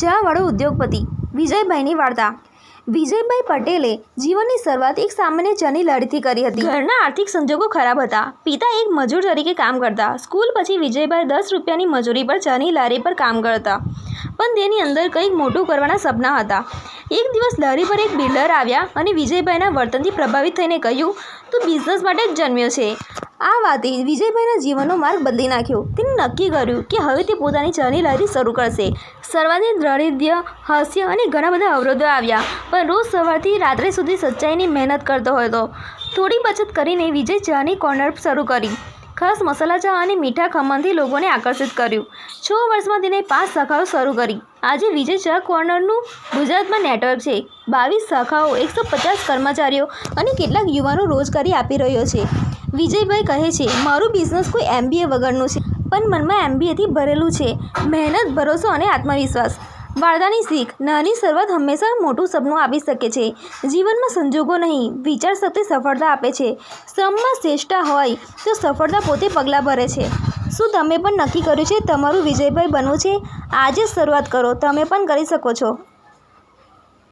ચાવાળો ઉદ્યોગપતિ વિજયભાઈની વાર્તા. વિજયભાઈ પટેલે જીવનની શરૂઆત એક સામાન્ય ચાની લારીથી કરી હતી. ઘરના આર્થિક સંજોગો ખરાબ હતા. પિતા એક મજૂર તરીકે કામ કરતા. સ્કૂલ પછી વિજયભાઈ દસ રૂપિયાની મજૂરી પર ચાની લારી પર કામ કરતા. પણ તેની અંદર કંઈક મોટું કરવાના સપના હતા. એક દિવસ લારી પર એક બિલ્ડર આવ્યા અને વિજયભાઈના વર્તનથી પ્રભાવિત થઈને કહ્યું, તું બિઝનેસ માટે જ જન્મ્યો છે. આ વાતે વિજયભાઈના જીવનનો માર્ગ બદલી નાખ્યો. તેને નક્કી કર્યું કે હવે તે પોતાની જર્ની લારી શરૂ કરશે. શરૂઆતની દ્રઢિદ્ય, હાસ્ય અને ઘણા બધા અવરોધો આવ્યા, પણ રોજ સવારથી રાત્રે સુધી સચ્ચાઈની મહેનત કરતો હતો. થોડી બચત કરીને વિજય ચાની કોર્નર શરૂ કરી. ખાસ મસાલા ચા અને મીઠા ખમણથી લોકોને આકર્ષિત કર્યું. છ વર્ષમાં તેને પાંચ શાખાઓ શરૂ કરી. આજે વિજય ચા કોર્નરનું ગુજરાતમાં નેટવર્ક છે. બાવીસ શાખાઓ, એકસો પચાસ કર્મચારીઓ અને કેટલાક યુવાનો રોજગારી આપી રહ્યો છે. વિજયભાઈ કહે છે, મારું બિઝનેસ કોઈ એમબીએ વગરનું છે, પણ મનમાં એમબીએથી ભરેલું છે. મહેનત, ભરોસો અને આત્મવિશ્વાસ. વાર્તાની શીખ નાની શરૂઆત હંમેશા મોટું સપનું આપી શકે છે. જીવનમાં સંજોગો નહીં, વિચાર શક્તિ સફળતા આપે છે. શ્રમમાં શ્રેષ્ઠતા હોય તો સફળતા પોતે પગલાં ભરે છે. શું તમે પણ નક્કી કર્યું છે તમારું વિજયભાઈ બનવું છે? આજે શરૂઆત કરો, તમે પણ કરી શકો છો.